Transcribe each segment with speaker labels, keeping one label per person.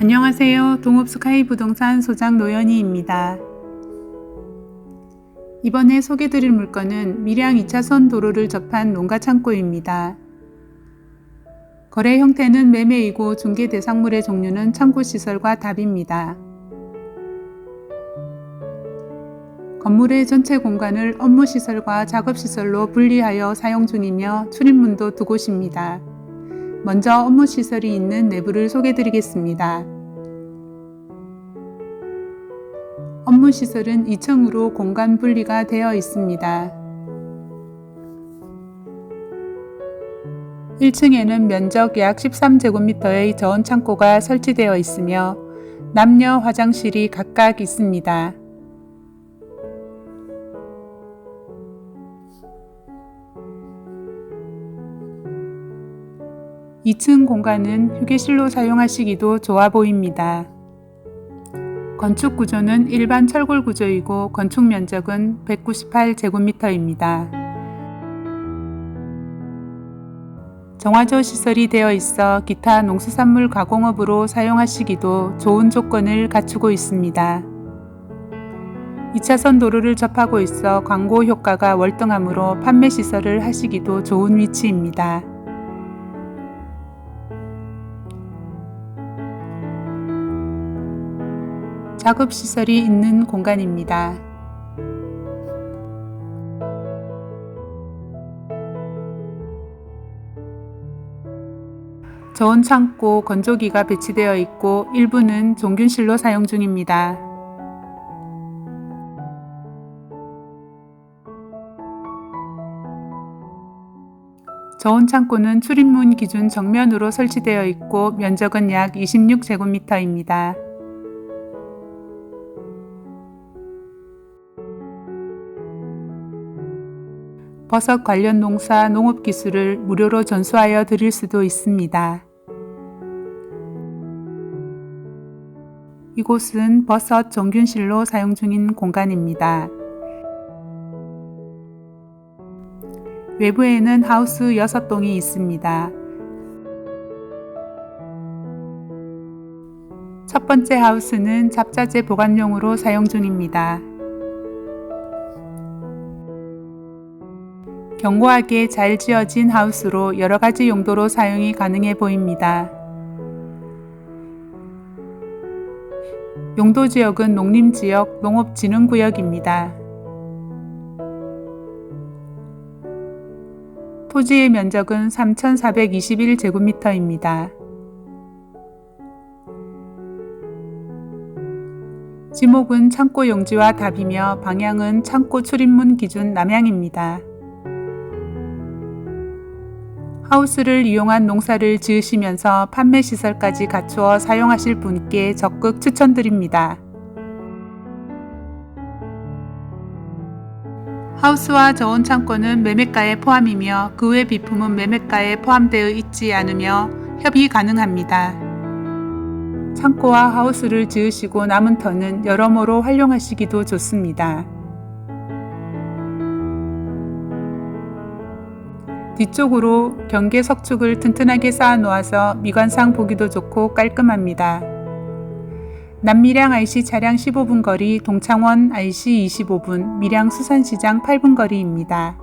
Speaker 1: 안녕하세요. 동업스카이 부동산 소장 노연희입니다. 이번에 소개드릴 물건은 밀양 2차선 도로를 접한 농가 창고입니다. 거래 형태는 매매이고 중개 대상물의 종류는 창고 시설과 답입니다. 건물의 전체 공간을 업무 시설과 작업 시설로 분리하여 사용 중이며 출입문도 두 곳입니다. 먼저 업무 시설이 있는 내부를 소개 드리겠습니다. 업무 시설은 2층으로 공간 분리가 되어 있습니다. 1층에는 면적 약 13제곱미터의 저온 창고가 설치되어 있으며 남녀 화장실이 각각 있습니다. 2층 공간은 휴게실로 사용하시기도 좋아 보입니다. 건축 구조는 일반 철골 구조이고 건축 면적은 198제곱미터입니다. 정화조 시설이 되어 있어 기타 농수산물 가공업으로 사용하시기도 좋은 조건을 갖추고 있습니다. 2차선 도로를 접하고 있어 광고 효과가 월등하므로 판매 시설을 하시기도 좋은 위치입니다. 작업 시설이 있는 공간입니다. 저온 창고 건조기가 배치되어 있고 일부는 종균실로 사용 중입니다. 저온 창고는 출입문 기준 정면으로 설치되어 있고 면적은 약 26제곱미터입니다. 버섯 관련 농사 농업 기술을 무료로 전수하여 드릴 수도 있습니다. 이곳은 버섯 정균실로 사용 중인 공간입니다. 외부에는 하우스 6동이 있습니다. 첫 번째 하우스는 잡자재 보관용으로 사용 중입니다. 견고하게 잘 지어진 하우스로 여러 가지 용도로 사용이 가능해 보입니다. 용도 지역은 농림 지역, 농업 진흥 구역입니다. 토지의 면적은 3,421제곱미터입니다. 지목은 창고 용지와 답이며 방향은 창고 출입문 기준 남향입니다. 하우스를 이용한 농사를 지으시면서 판매 시설까지 갖추어 사용하실 분께 적극 추천드립니다. 하우스와 저온 창고는 매매가에 포함이며 그 외 비품은 매매가에 포함되어 있지 않으며 협의 가능합니다. 창고와 하우스를 지으시고 남은 터는 여러모로 활용하시기도 좋습니다. 뒤쪽으로 경계 석축을 튼튼하게 쌓아 놓아서 미관상 보기도 좋고 깔끔합니다. 남밀양 IC 차량 15분 거리, 동창원 IC 25분, 밀양 수산시장 8분 거리입니다.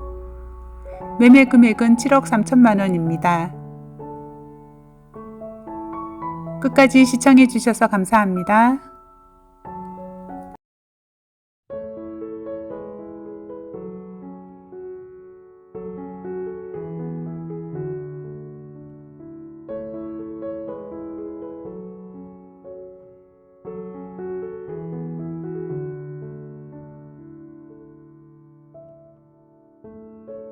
Speaker 1: 매매 금액은 7억 3천만 원입니다. 끝까지 시청해 주셔서 감사합니다. Thank you.